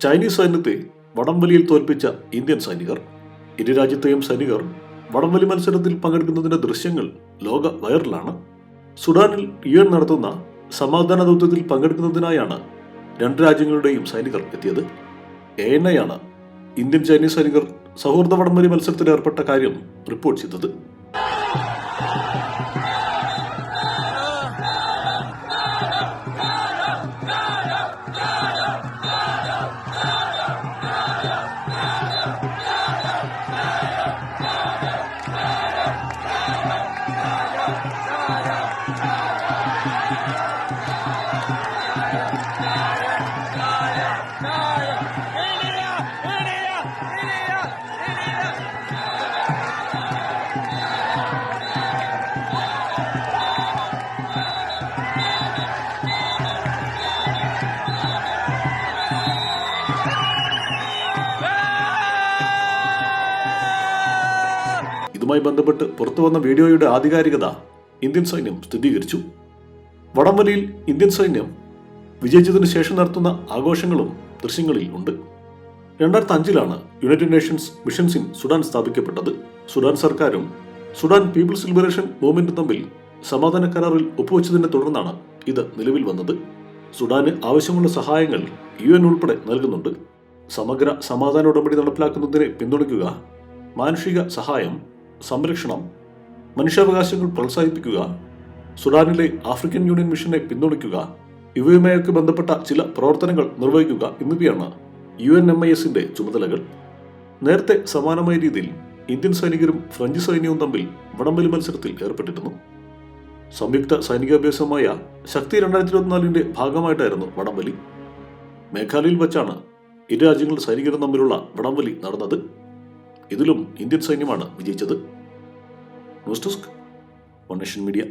Chinese സൈന്യത്തെ വടംവലിയിൽ തോൽപ്പിച്ച Indian സൈനികർ ഇരു രാജ്യത്തെയും സൈനികർ വടംവലി മത്സരത്തിൽ പങ്കെടുക്കുന്നതിന്റെ ദൃശ്യങ്ങൾ ലോക വൈറലാണ്. സുഡാനിൽ യു എൻ നടത്തുന്ന സമാധാന ദൗത്യത്തിൽ പങ്കെടുക്കുന്നതിനായാണ് രണ്ട് രാജ്യങ്ങളുടെയും സൈനികർ എത്തിയത്. എ എൻ ഐ ആണ് ഇന്ത്യൻ ചൈനീസ് സൈനികർ സൗഹൃദ വടംവലി മത്സരത്തിൽ ഏർപ്പെട്ട കാര്യം റിപ്പോർട്ട് ചെയ്തത്. No! ഇതുമായി ബന്ധപ്പെട്ട് പുറത്തുവന്ന വീഡിയോയുടെ ആധികാരികത ഇന്ത്യൻ സൈന്യം സ്ഥിരീകരിച്ചു. വടംവലിയിൽ ഇന്ത്യൻ സൈന്യം വിജയിച്ചതിനു ശേഷം നടത്തുന്ന ആഘോഷങ്ങളും ദൃശ്യങ്ങളിൽ ഉണ്ട്. രണ്ടായിരത്തി അഞ്ചിലാണ് United Nations missions in Sudan സ്ഥാപിക്കപ്പെട്ടത്. Sudan സർക്കാരും സുഡാൻ പീപ്പിൾസ് ലിബറേഷൻ മൂവ്മെന്റും തമ്മിൽ സമാധാന കരാറിൽ ഒപ്പുവെച്ചതിനെ തുടർന്നാണ് ഇത് നിലവിൽ വന്നത്. സുഡാന് ആവശ്യമുള്ള സഹായങ്ങൾ യു എൻ ഉൾപ്പെടെ നൽകുന്നുണ്ട്. സമഗ്ര സമാധാന ഉടമ്പടി നടപ്പിലാക്കുന്നതിനെ പിന്തുണയ്ക്കുക മാനുഷിക സഹായം സംരക്ഷണം മനുഷ്യാവകാശങ്ങൾ പ്രോത്സാഹിപ്പിക്കുക സുഡാനിലെ ആഫ്രിക്കൻ യൂണിയൻ മിഷനെ പിന്തുണയ്ക്കുക ഇവയുമായൊക്കെ ബന്ധപ്പെട്ട ചില പ്രവർത്തനങ്ങൾ നിർവഹിക്കുക എന്നിവയാണ് യു എൻ എം ഐ എസിന്റെ ചുമതലകൾ. നേരത്തെ സമാനമായ രീതിയിൽ ഇന്ത്യൻ സൈനികരും ഫ്രഞ്ച് സൈന്യവും തമ്മിൽ വടംവലി മത്സരത്തിൽ ഏർപ്പെട്ടിരുന്നു. സംയുക്ത സൈനികാഭ്യാസമായ ശക്തി രണ്ടായിരത്തി ഇരുപത്തിനാലിന്റെ ഭാഗമായിട്ടായിരുന്നു വടംവലി. മേഘാലയയിൽ വച്ചാണ് ഇരു രാജ്യങ്ങളുടെ സൈനികരും തമ്മിലുള്ള വടംവലി നടന്നത്. ഇതിലും ഇന്ത്യൻ സൈന്യമാണ് വിജയിച്ചത്. News desk one media.